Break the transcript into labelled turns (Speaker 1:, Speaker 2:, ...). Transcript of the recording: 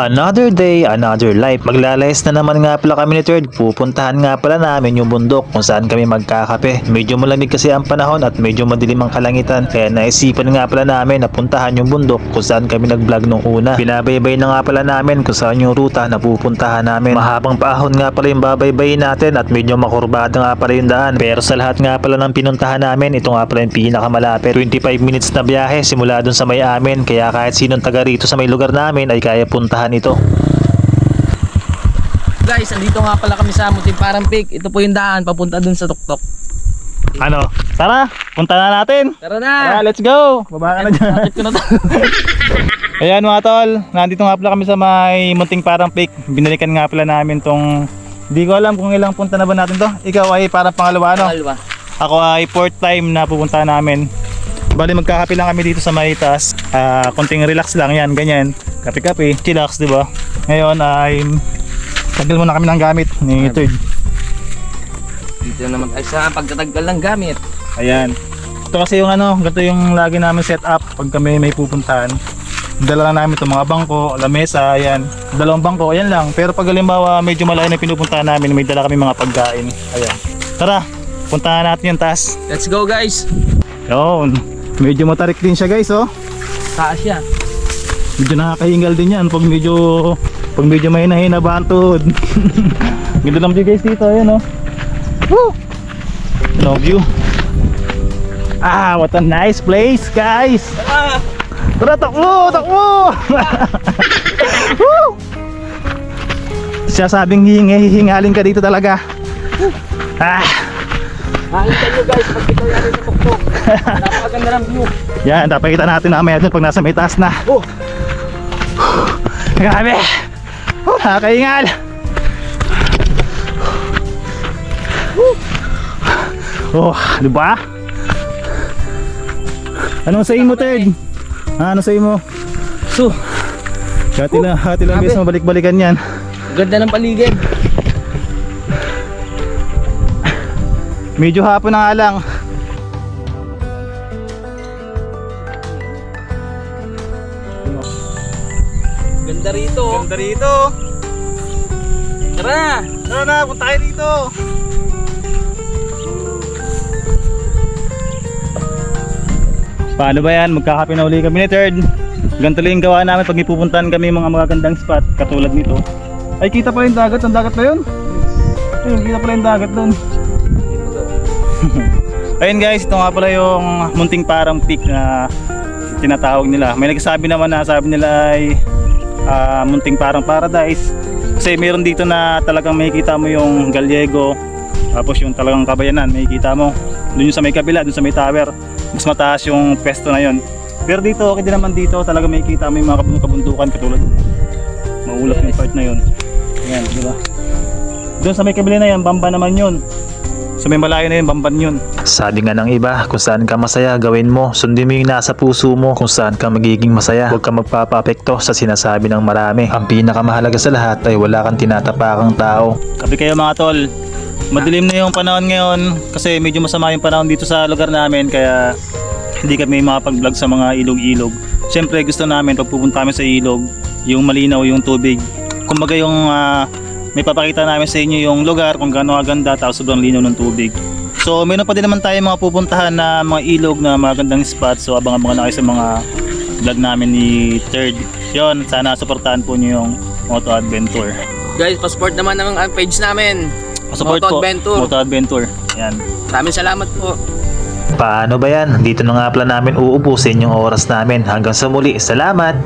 Speaker 1: Another day, another life. Maglalayas na naman nga pala kami ni Third. Pupuntahan nga pala namin yung bundok kung saan kami magkakape. Medyo malamig kasi ang panahon at medyo madilim ang kalangitan. Kaya naisipan nga pala namin na puntahan yung bundok kung saan kami nag-vlog nung una. Binabaybay na nga pala namin kung saan yung ruta na pupuntahan namin. Mahabang paahon nga pala yung babaybayin natin at medyo makurbada nga pala yung daan. Pero sa lahat nga pala ng pinuntahan namin, ito nga pala yung pinakamalapit. 25 minutes na biyahe simula dun sa may amin. Kaya kahit sinong taga rito sa may lugar namin ay kaya puntahan ito.
Speaker 2: Guys, andito nga pala kami sa Mutiparang Peak. Ito po yung daan papunta dun sa tuktok.
Speaker 1: Ano? Tara, punta na natin.
Speaker 2: Tara na!
Speaker 1: Tara, let's go. Baba ka na dyan.
Speaker 2: Bakit ko na to?
Speaker 1: Ayan mga tol, nandito nga pala kami sa may Munting Parang Peak. Binalikan nga pala namin tong Hindi ko alam kung ilang punta na ba natin to. Ikaw ay parang pangalawa ano?
Speaker 2: Alba.
Speaker 1: Ako ay fourth time na pupunta namin. Bali magkakape lang kami dito sa Maritas. Ah, konting relax lang yan, ganyan. Kape-kape, chillax, di ba? Ngayon ay tagal muna kami ng gamit ni Third.
Speaker 2: Dito naman tayo sa pagtatanggal ng gamit.
Speaker 1: Ayan. Ito kasi yung ano, ganito yung lagi namin set up pag kami may pupuntahan. Dala lang namin itong mga bangko, lamesa, ayan. Dalawang bangko, ayan lang. Pero pag halimbawa medyo malayo na pinupuntahan namin, may dala kami mga pagkain. Ayan. Tara, puntahan natin yung taas.
Speaker 2: Let's go guys!
Speaker 1: Yun. Medyo matarik din siya guys, oh.
Speaker 2: Taas siya.
Speaker 1: Medyo nakakahingal din yan pag medyo pag medyo may nahina bantod. Ganda ng view guys dito, ayan oh. Woo! No view. Ah, what a nice place, guys.
Speaker 2: Ah!
Speaker 1: Tara, takbo, takbo. Siya sabing hihingalin ka dito talaga. Ah,
Speaker 2: Nakita nyo guys, pag ito yan sa tuktok. Napakaganda ng view.
Speaker 1: yan, napakita natin mamaya dun pag nasa may taas na.
Speaker 2: Oh!
Speaker 1: Grabe! Nakakaingal! Oh, di ba? Anong sa mo, Third? Ah, ano sa mo?
Speaker 2: So,
Speaker 1: Hati lang, hati lang guys, mabalik-balikan yan.
Speaker 2: ganda ng paligid.
Speaker 1: Medyo hapon na nga lang.
Speaker 2: Ganda rito.
Speaker 1: Ganda rito.
Speaker 2: Tara!
Speaker 1: Tara na, punta tayo dito. Paano ba yan? Magkakape na uli kami ni Third. Ganito lang yung gawa namin pag ipupuntahan kami mga magagandang spot katulad nito. Ay, kita pa yung dagat. Ang dagat pa yun. Ayun, kita pala yung dagat doon. Ayun guys, ito nga pala yung munting parang peak na tinatawag nila. May nagsasabi naman na sabi nila ay ah, munting parang paradise. Kasi meron dito na talagang makikita mo yung Gallego, tapos yung talagang kabayanan, makikita mo. Doon yung sa may kabila, doon sa may tower. Mas mataas yung pwesto na yon. Pero dito, okay din naman dito, talaga makikita mo yung mga kabun- kabundukan katulad. Maulap yung part na yon. Ayan, di ba? Doon sa may kabila na yan, bamba naman yun. Sa may malayo na yun, bamban yun. Sabi nga ng iba, kung saan ka masaya, gawin mo. Sundin mo yung nasa puso mo kung saan ka magiging masaya. Huwag ka magpapapekto sa sinasabi ng marami. Ang pinakamahalaga sa lahat ay wala kang tinatapakang tao. Kapi kayo mga tol. Madilim na yung panahon ngayon kasi medyo masama yung panahon dito sa lugar namin kaya hindi kami makapag-vlog sa mga ilog-ilog. Siyempre gusto namin pag pupunta kami sa ilog, yung malinaw yung tubig. Kumbaga yung ah, may papakita namin sa inyo yung lugar kung gaano kaganda tapos sobrang linaw ng tubig. So meron pa din naman tayo mga pupuntahan na mga ilog na magandang spot so abang-abangan na kayo sa mga vlog namin ni Third. Yon, sana supportahan po niyo yung Moto Adventure.
Speaker 2: Guys, passport naman ng page namin.
Speaker 1: Support
Speaker 2: Moto
Speaker 1: po.
Speaker 2: Adventure.
Speaker 1: Moto Adventure. Yan.
Speaker 2: Maraming salamat po.
Speaker 1: Paano ba yan? Dito na nga pala namin uubusin yung oras namin. Hanggang sa muli. Salamat!